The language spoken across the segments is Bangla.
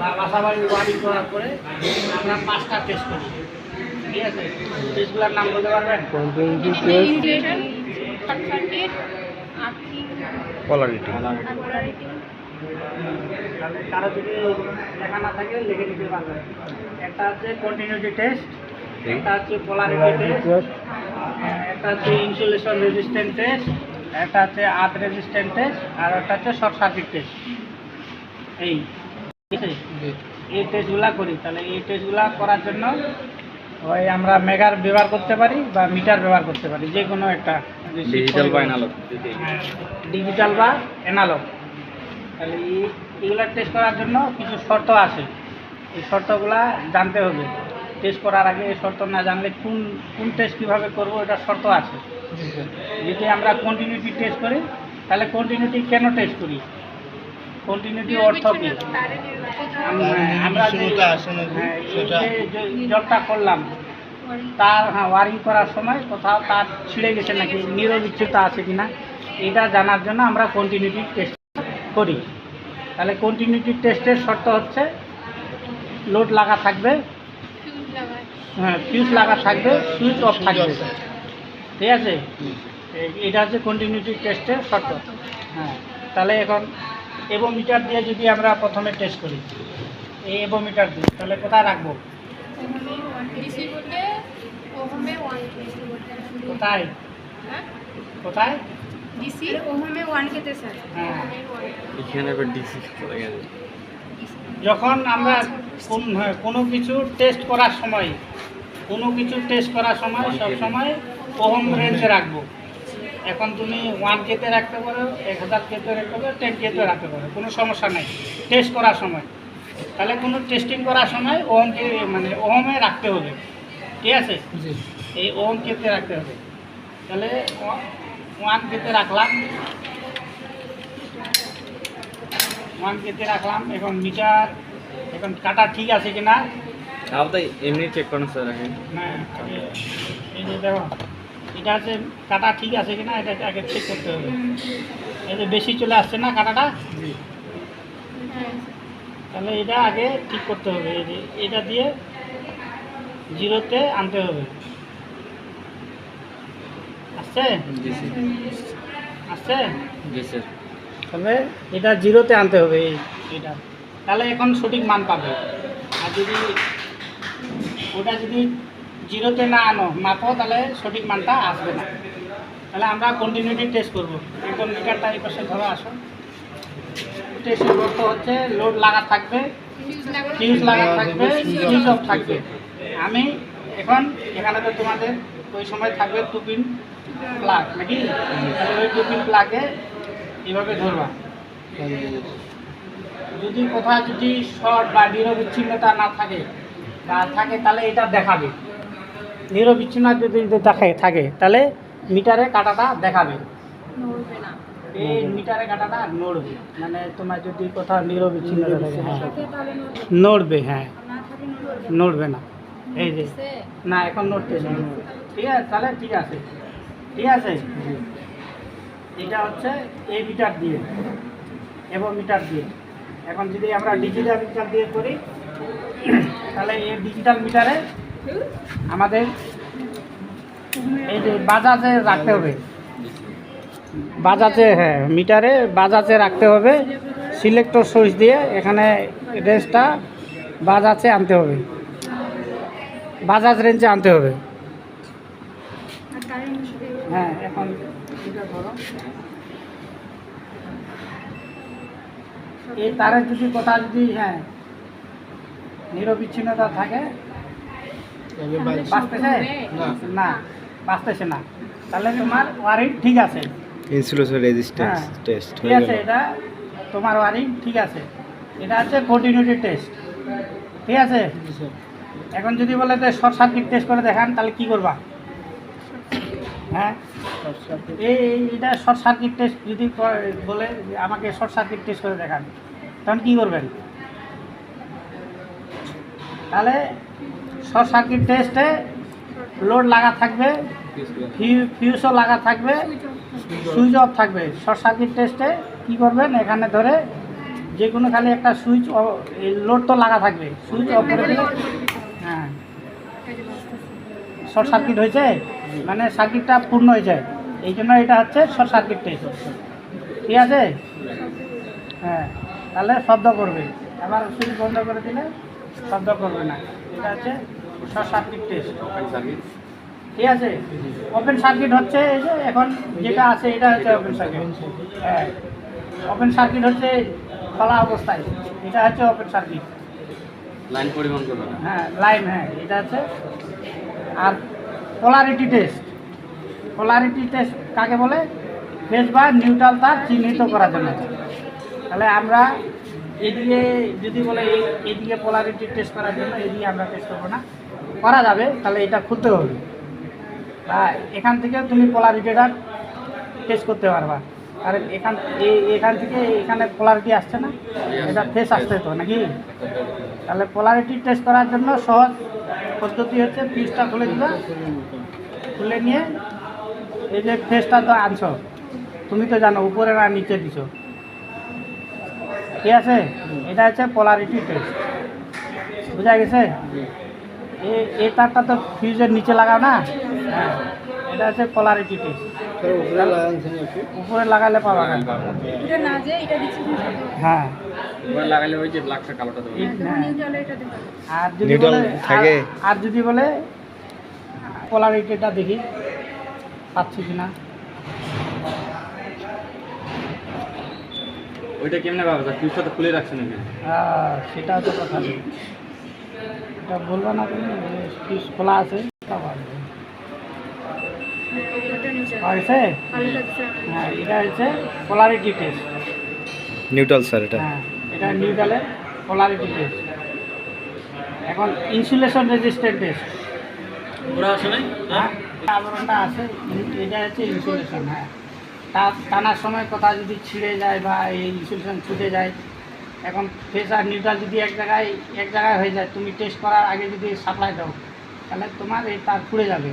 বা বাসাবাড়ি ওয়ারিং করার পরে আমরা পাঁচটা টেস্ট করি। ঠিক আছে? টেস্টগুলোর নাম বলতে পারবেন? পোলারিটি কারও যদি লেখা না থাকে লিখে দিতে পারবেন। একটা হচ্ছে কন্টিনিউটি টেস্ট একটা হচ্ছে পোলারিটি টেস্ট একটা হচ্ছে ইনসুলেশন রেজিস্ট্যান্ট টেস্ট একটা হচ্ছে আর্থ রেজিস্ট্যান্ট টেস্ট আর একটা হচ্ছে শর্ট সার্কিট টেস্ট এই। ঠিক আছে? এই টেস্টগুলা করি। তাহলে এই টেস্টগুলা করার জন্য ওই আমরা মেগার ব্যবহার করতে পারি বা মিটার ব্যবহার করতে পারি যে কোনো একটা ডিজিটাল বা অ্যানালগ ডিজিটাল বা অ্যানালগ তাহলে এই এগুলা টেস্ট করার জন্য কিছু শর্ত আছে। এই শর্তগুলা জানতে হবে। টেস্ট করার আগে এই শর্ত না জানলে কোন কোন টেস্ট কীভাবে করব এটা শর্ত আছে। যদি আমরা কন্টিনিউটি টেস্ট করি তাহলে কন্টিনিউটি কেন টেস্ট করি? কন্টিনিউটি অর্থ কী? আমরা হ্যাঁ, যে জবটা করলাম তার হ্যাঁ ওয়ারিং করার সময় কোথাও তার ছিঁড়ে গেছে নাকি নিরবিচ্ছিন্ন আছে কিনা এটা জানার জন্য আমরা কন্টিনিউটি টেস্ট করি। তাহলে কন্টিনিউটি টেস্টের শর্ত হচ্ছে লোড লাগা থাকবে হ্যাঁ ফিউজ লাগা থাকবে সুইচ অফ থাকবে। ঠিক আছে? এটা হচ্ছে কন্টিনিউটি টেস্টের শর্ত। হ্যাঁ তাহলে এখন এবোমিটার দিয়ে যদি আমরা প্রথমে টেস্ট করি এই এবোমিটার দিয়ে তাহলে কোথায় রাখব? কোথায়? হ্যাঁ? কোথায়? ডিসি ওহামে ওয়ান কেতে স্যার হ্যাঁ। এখানে আবার ডিসি গেছে যখন আমরা কোন হ্যাঁ, কোনো কিছু টেস্ট করার সময় কোনো কিছু টেস্ট করার সময় সব সময় ওহম রেঞ্জে রাখব। এখন তুমি ওয়ান কেতে রাখতে পারো এক হাজার কেতে রাখতে পারো টেন কেতে রাখতে পারো কোনো সমস্যা নেই। টেস্ট করার সময়। তাহলে কোনো টেস্টিং করার সময় ওহমকে মানে ওহমে রাখতে হবে। ঠিক আছে? এই ওহম কেতে রাখতে হবে। তাহলে ওয়ান কেতে রাখলাম। ওয়ান কেতে রাখলাম এখন মিটার এখন কাটা ঠিক আছে কিনা? তাও তো এমনি চেক করেন স্যার হ্যাঁ এই যে দেখো। এটা হচ্ছে কাটা ঠিক আছে কিনা এটা আগে চেক করতে হবে। যে বেশি চলে আসছে না কাটাটা? তাহলে এটা আগে ঠিক করতে হবে এটা দিয়ে জিরোতে আনতে হবে। আসছে? আসছে? তাহলে এটা জিরোতে আনতে হবে এটা। তাহলে এখন সঠিক মান পাবে। আর যদি ওটা যদি জিরোতে না আনো, মাপো, তাহলে সঠিক মানটা আসবে না। তাহলে আমরা কন্টিনিউটি টেস্ট করব। একদম মিটারটা এই পাশে ধরো, আসো। টেস্টের অর্থ হচ্ছে লোড লাগা থাকবে ফিউজ লাগা থাকবে সুইচ অফ থাকবে। আমি এখন এখানে তো তোমাদের ওই সময় থাকবে টু পিন প্লাগ নাকি? তাহলে ওই টু পিন প্লাগে এইভাবে ধরবা। যদি কোথাও যদি শর্ট বা নিরবিচ্ছিন্নতা না থাকে বা থাকে, তাহলে এটা দেখাবে। নিরবিচ্ছিন্ন যদি দেখে থাকে তাহলে মিটারে কাটাটা দেখাবে। এই মিটারে কাটাটা নড়বে মানে তোমার যদি কোথাও নিরবিচ্ছিন্নতা থাকে হ্যাঁ। নড়বে। হ্যাঁ। নড়বে না। এই যে না এখন নড়তেছে না। ঠিক আছে তাহলে ঠিক আছে। ঠিক আছে? এটা হচ্ছে এই মিটার দিয়ে এবং মিটার দিয়ে। এখন যদি আমরা ডিজিটাল মিটার দিয়ে করি তাহলে এই ডিজিটাল মিটারে আমাদের এই যে বাজাজে রাখতে হবে। বাজাজে হ্যাঁ মিটারে বাজাজে রাখতে হবে। সিলেক্টর সুইচ দিয়ে এখানে রেঞ্জটা বাজাজে আনতে হবে। বাজাজ রেঞ্জে আনতে হবে। হ্যাঁ এখন এই তারে যদি কোথাও যদি হ্যাঁ নিরবিচ্ছিন্নতা থাকে বাঁচতেছে না। বাঁচতেছে না। তাহলে তোমার ওয়ারিং ঠিক আছে। ইনসুলেশন রেজিস্ট্যান্স হ্যাঁ, টেস্ট ঠিক আছে এটা তোমার ওয়ারিং ঠিক আছে। এটা হচ্ছে কন্টিনিউটি টেস্ট ঠিক আছে? এখন যদি বলে যে শর্ট সার্কিট টেস্ট করে দেখান তাহলে কি করবা? হ্যাঁ? এই এই- এটা শর্ট সার্কিট টেস্ট যদি বলে আমাকে শর্ট সার্কিট টেস্ট করে দেখান তখন কি করবেন? তাহলে শর্ট সার্কিট টেস্টে লোড লাগা থাকবে, ফিউ- ফিউজও লাগা থাকবে, সুইচ অফ থাকবে। শর্ট সার্কিট টেস্টে কি করবেন? এখানে ধরে যে কোনো খালি একটা সুইচ লোড তো লাগা থাকবে। সুইচ অফ করে দিলে হ্যাঁ। শর্ট সার্কিট হয়েছে? মানে সার্কিটটা পূর্ণ হয়েছে এই জন্য এটা হচ্ছে শর্ট সার্কিট টেস্ট। ঠিক আছে? হ্যাঁ তাহলে শব্দ করবে। আবার সুইচ বন্ধ করে দিলে শব্দ করবে না। এটা হচ্ছে শর্ট সার্কিট টেস্ট ঠিক আছে? ওপেন সার্কিট হচ্ছে এই যে এখন যেটা আছে এটা হচ্ছে ওপেন সার্কিট হ্যাঁ। ওপেন সার্কিট হচ্ছে খোলা অবস্থায়। এটা হচ্ছে ওপেন সার্কিট লাইন পরিবহন করবে না। হ্যাঁ লাইন হ্যাঁ এটা আছে আর পোলারিটি টেস্ট পোলারিটি টেস্ট কাকে বলে? ফেজ বা নিউট্রাল তার চিহ্নিত করার জন্য। তাহলে আমরা এদিকে যদি বলে এদিকে পোলারিটি টেস্ট করার জন্য এদিকে আমরা টেস্ট করব না, করা যাবে, তাহলে এটা খুলতে হবে। বা এখান থেকে তুমি পোলারিটিটা টেস্ট করতে পারবা। আর এখান এখান থেকে এখানে পোলারিটি আসছে না, এটা ফেস আসছে তো, নাকি? তাহলে পোলারিটি টেস্ট করার জন্য সহজ পদ্ধতি হচ্ছে ফিজটা খুলে দিবা, খুলে নিয়ে এই যে ফেসটা তো আনছো, তুমি তো জানো উপরে না নিচে দিছো। ঠিক আছে? এটা হচ্ছে পোলারিটি টেস্ট বুঝা গেছে? এই তারটা তো ফিউজের নিচে লাগাও না? হ্যাঁ এটা হচ্ছে পোলারিটি টেস্ট উপরে লাগালে পাবা না এটা না যে এটা দিচ্ছি হ্যাঁ। এবার লাগালে ওই যে ব্ল্যাকটা কালোটা দেবো। এই- নিউট্রাল এটা দেবো আর যদি বলে আর- আর যদি বলে পোলারিটিটা দেখি পাচ্ছি কিনা? ওইটা কেমনে পাবে? স্যার ফিউজটা তো খুলে রাখছে নাকি? আহ, সেটাও তো কথা নেই। এটা বলব না তুমি ফিস খোলা আছে তা পারবে। এটা নিউট্রাল হয়েছে হ্যাঁ এটা হচ্ছে পোলারিটি টেস্ট নিউট্রাল স্যার এটা। হ্যাঁ এটা নিউট্রালের পোলারিটি টেস্ট এখন ইনসুলেশন রেজিস্ট্যান্ট টেস্ট ওরা আসে নাই? হ্যাঁ আবরণটা আছে এটা হচ্ছে ইনসুলেশন হ্যাঁ। তা টানার সময় কোথাও যদি ছিঁড়ে যায় বা এই ইনসুলেশন ছুটে যায়, এখন ফেস আর নিউট্রাল যদি এক জায়গায় এক জায়গায় হয়ে যায়, তুমি টেস্ট করার আগে যদি সাপ্লাই দাও, তাহলে তোমার এই তার পুড়ে যাবে,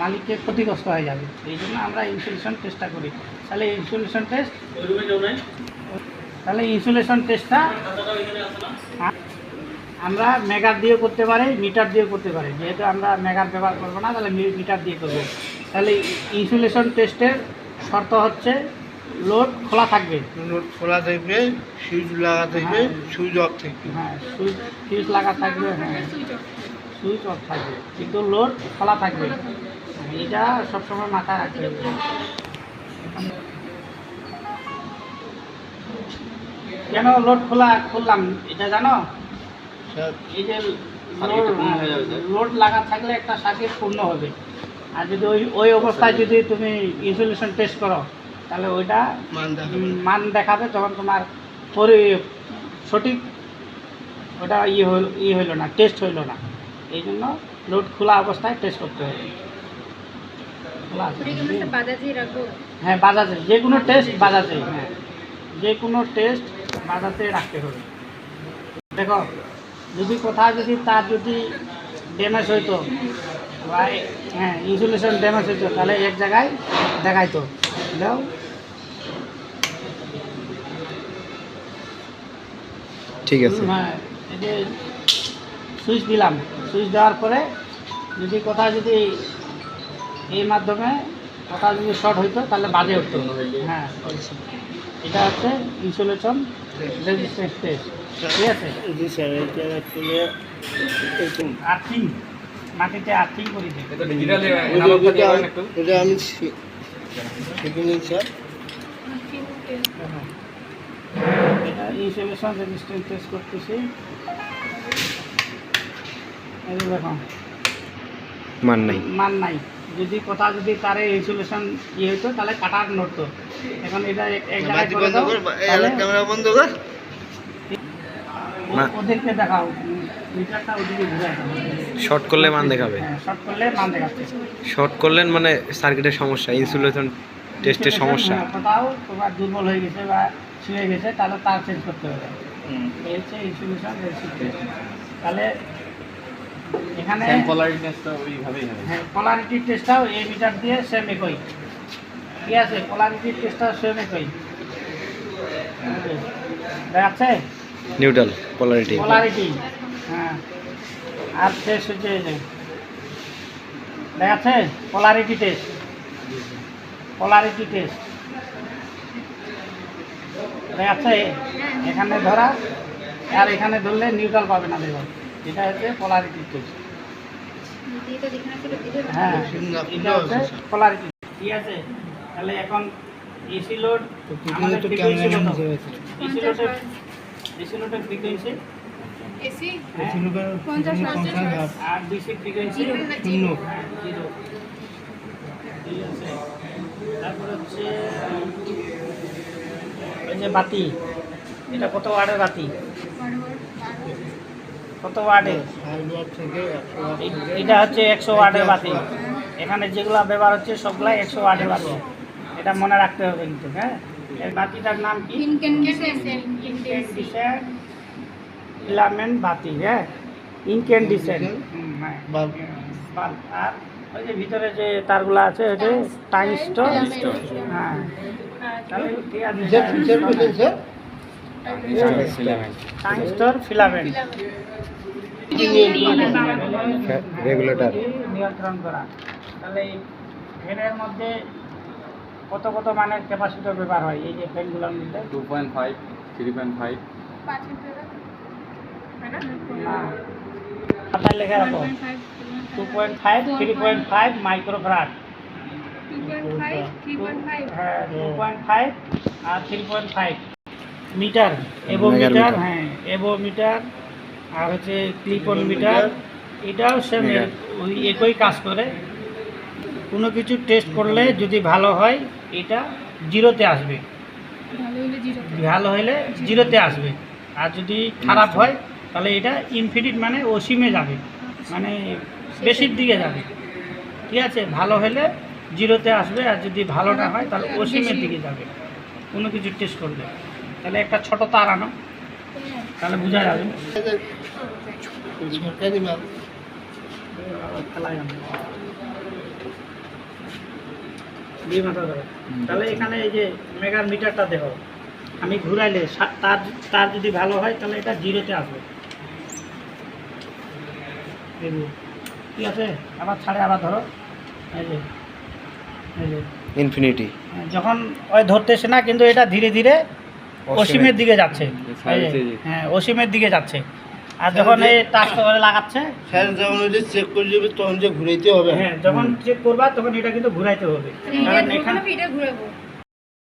মালিককে ক্ষতিগ্রস্ত হয়ে যাবে। এই জন্য আমরা ইনসুলেশন টেস্টটা করি। তাহলে ইনসুলেশন টেস্ট তাহলে ইনসুলেশন টেস্টটা আমরা মেগার দিয়ে করতে পারি মিটার দিয়ে করতে পারি। যেহেতু আমরা মেগার ব্যবহার করব না, তাহলে মিটার দিয়ে করব। তাহলে ইনসুলেশন টেস্টের শর্ত হচ্ছে লোড খোলা থাকবে। লোড খোলা থাকবে সুইচ লাগা থাকবে সুইচ অফ থাকবে। হ্যাঁ সুইচ ফিউজ লাগা থাকবে হ্যাঁ। সুইচ অফ থাকবে কিন্তু লোড খোলা থাকবে। এটা সবসময় মাথায় রাখতে হবে। কেন লোড খোলা খুললাম? এটা জানো? এই যে হয়ে লোড লাগা থাকলে একটা সার্কিট পূর্ণ হবে। আর যদি ওই ওই অবস্থায় যদি তুমি ইনসুলেশন টেস্ট করো তাহলে ওইটা মান দেখাবে। মান তখন তোমার পরি সঠিক ওটা ইয়ে হইল ইয়ে হইল না টেস্ট হইল না। এই জন্য লোড খোলা অবস্থায় টেস্ট করতে হবে। হ্যাঁ বাজাতে যে কোনো টেস্ট বাজাতে হ্যাঁ। যে কোনো টেস্ট বাজাতে রাখতে হবে। দেখো যদি কোথাও যদি তার যদি ড্যামেজ হইতো হ্যাঁ ইনসুলেশন ড্যামেজ হইতো তাহলে এক জায়গায় দেখাইতো। দাও। ঠিক আছে। হ্যাঁ এই সুইচ দিলাম। সুইচ দেওয়ার পরে যদি কোথাও যদি এই মাধ্যমে কোথাও যদি শর্ট হইতো তাহলে বাজে উঠতো হ্যাঁ এটা হচ্ছে ইনসুলেশন রেজিস্ট্যান্স টেস্ট ঠিক আছে? জি স্যার এটা অ্যাকচুয়ালি এরকম। আর্থিং মাটিতে আর্থিং করে দিই এটা আমি- এটা আমি শি- শিখে নিই স্যার। ইনসুলেশন রেজিস্ট্যান্স টেস্ট করতেছি। এই মান নাই। মান নাই। যদি কোথাও যদি তারে ইনসুলেশন ইয়ে হইতো তাহলে কাটার নড়তো। এখন এটা এক- জায়গায় বন্ধ কর ক্যামেরা বন্ধ কর। না। ওদেরকে দেখাও মিটারটা ওদিকে ঘুরে শর্ট করলে মান দেখাবে? হ্যাঁ শর্ট করলে মান দেখাচ্ছে। শর্ট করলেন মানে সার্কিটের সমস্যা ইনসুলেশন টেস্টের সমস্যা? হ্যাঁ, কোথাও তোমার দুর্বল হয়ে গেছে বা ছিঁড়ে গেছে তাহলে তার চেঞ্জ করতে হবে। এই হচ্ছে ইনসুলেশন তাহলে এখানে হ্যাঁ পোলারিটি টেস্টটাও এই মিটার দিয়ে সেম একই। ঠিক আছে পোলারিটি টেস্টটাও সেম একই। দেখাচ্ছে? Neutral polarity. পোলারিটি হ্যাঁ। আর টেস্ট হচ্ছে এই যে দেখাচ্ছে পোলারিটি টেস্ট পোলারিটি টেস্ট দেখাচ্ছে এখানে ধরা আর এখানে ধরলে নিউট্রাল পাবে না দেখো। এটা হচ্ছে পোলারিটি টেস্ট হ্যাঁ এটা হচ্ছে পোলারিটি ঠিক আছে? তাহলে এখন এসি লোড আমাদের এসি লোডের এসি লোডের ফ্রিকোয়েন্সি এসি পঞ্চাশ আর ডিসি ফ্রিকোয়েন্সি জিরো। জিরো। ঠিক আছে। তারপর হচ্ছে ওই যে বাতি এটা কত ওয়ার্ডের বাতি? কত ওয়ার্ডের এটা হচ্ছে একশো ওয়ার্ডের বাতি। এখানে যেগুলো ব্যবহার হচ্ছে সবগুলো একশো ওয়ার্ডের বাতি। এটা মনে রাখতে হবে কিন্তু হ্যাঁ? এই বাতিটার নাম কি? ইনক্যান্ডিসেন্ট ইনক্যান্ডিসেন্ট ফিলামেন্ট বাতি হ্যাঁ? ইনক্যান্ডিসেন্ট হুম, হ্যাঁ। আর ওই যে ভিতরে যে তারগুলো আছে ওই যে টাইস্টর হ্যাঁ। তাহলে ঠিক আছে ফিলামেন্ট রেগুলেটর নিয়ন্ত্রণ করা। তাহলে এই মধ্যে কত কত মানের ক্যাপাসিটর ব্যবহার হয় এই যে ফ্যানগুলোর মধ্যে two point five three point five খাতায় লেখা রাখো। Two point five three point five microfarad 2.5 3.5 হ্যাঁ টু পয়েন্ট ফাইভ আর three point five meter Megar meter হ্যাঁ এভো মিটার আর হচ্ছে ক্লিপন মিটার। এটাও সেম ওই একই কাজ করে। কোনো কিছু টেস্ট করলে যদি ভালো হয় এটা জিরোতে আসবে। ভালো হলে জিরোতে আসবে। আর যদি খারাপ হয় তাহলে এটা ইনফিনিট মানে অসীমে যাবে। মানে বেশির দিকে যাবে। ঠিক আছে? ভালো হলে জিরোতে আসবে আর যদি ভালো না হয় তাহলে অসীমের দিকে যাবে। কোনো কিছু টেস্ট করবে। তাহলে একটা ছোট তার আনো। তাহলে বোঝা যাবে। সরকারি দিয়ে মাথা ধরো তাহলে এখানে এই যে মেগার মিটারটা দেখো আমি ঘুরাইলে তার তার যদি ভালো হয় তাহলে এটা জিরোতে আসবে। ঠিক আছে? আবার ছাড়ে আবার ধরো। এই যে এই যে। ইনফিনিটি হ্যাঁ, যখন ওই ধরতেছে না কিন্তু এটা ধীরে ধীরে অসীমের দিকে যাচ্ছে। হ্যাঁ অসীমের দিকে যাচ্ছে। আর যখন এই টাচ করে লাগাচ্ছে স্যার যখন ওই চেক করে যাবে তখন যে ঘুরাইতে হবে। হ্যাঁ যখন চেক করবা তখন এটা কিন্তু ঘুরাইতে হবে। কারণ এখানে এটা ঘুরাবো।